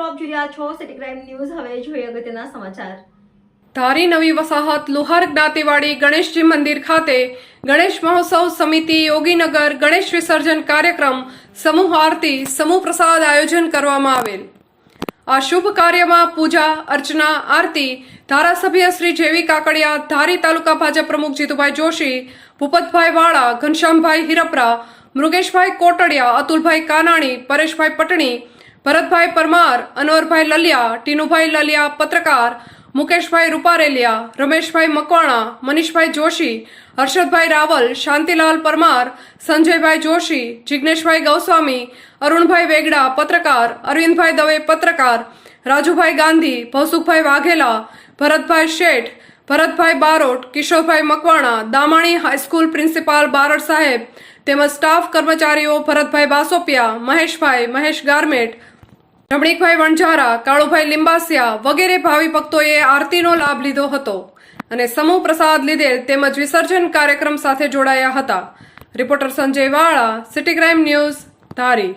આપ જોઈ રહ્યા છો સિટી ક્રાઇમ ન્યૂઝ હવે જોઈએ અગત્યના સમાચાર. ધારી નવી વસાહત લુહાર જ્ઞાતિવાડી ગણેશજી મંદિર ખાતે ગણેશ મહોત્સવ સમિતિ યોગીનગર ગણેશ વિસર્જન કાર્યક્રમ સમૂહ આરતી, સમૂહ પ્રસાદ આયોજન કરવામાં આવેલ. આ શુભ કાર્યમાં પૂજા, અર્ચના, આરતી, ધારાસભ્ય શ્રી જેવી કાકડિયા, ધારી તાલુકા ભાજપ પ્રમુખ જીતુભાઈ જોશી, ભૂપતભાઈ વાળા, ઘનશ્યામભાઈ હિરપરા, મૃગેશભાઈ કોટડિયા, અતુલભાઈ કાનાણી, પરેશભાઈ પટણી ભરતભાઈ પરમાર, અનવરભાઈ લલિયા, ટીનુભાઈ લલિયા પત્રકાર, મુકેશભાઈ રૂપારેલિયા, રમેશભાઈ મકવાણા, મનીષભાઈ જોશી, હર્ષદભાઈ રાવલ, શાંતિલાલ પરમાર, સંજયભાઈ જોશી જિજ્ઞેશભાઈ ગૌસ્વામી, અરુણભાઈ વેગડા પત્રકાર, અરવિંદભાઈ દવે પત્રકાર, Rajubhai Gandhi Bhausukhbhai Vaghela, Bharatbhai Sheth, Bharatbhai Barot, Kishorbhai Makwana, Damani high school principal Barad સાહેબ, તેમજ સ્ટાફ કર્મચારીઓ ભરતભાઈ બાસોપિયા, મહેશભાઈ, મહેશ ગારમેટ રમણીકભાઈ વણઝારા, કાળુભાઈ લિંબાસિયા વગેરે ભાવિ ભક્તોએ આરતીનો લાભ લીધો હતો અને સમૂહ પ્રસાદ લીધેલ તેમજ વિસર્જન કાર્યક્રમ સાથે જોડાયા હતા. રિપોર્ટર સંજય વાળા, સિટી ક્રાઇમ ન્યૂઝ, ધારી.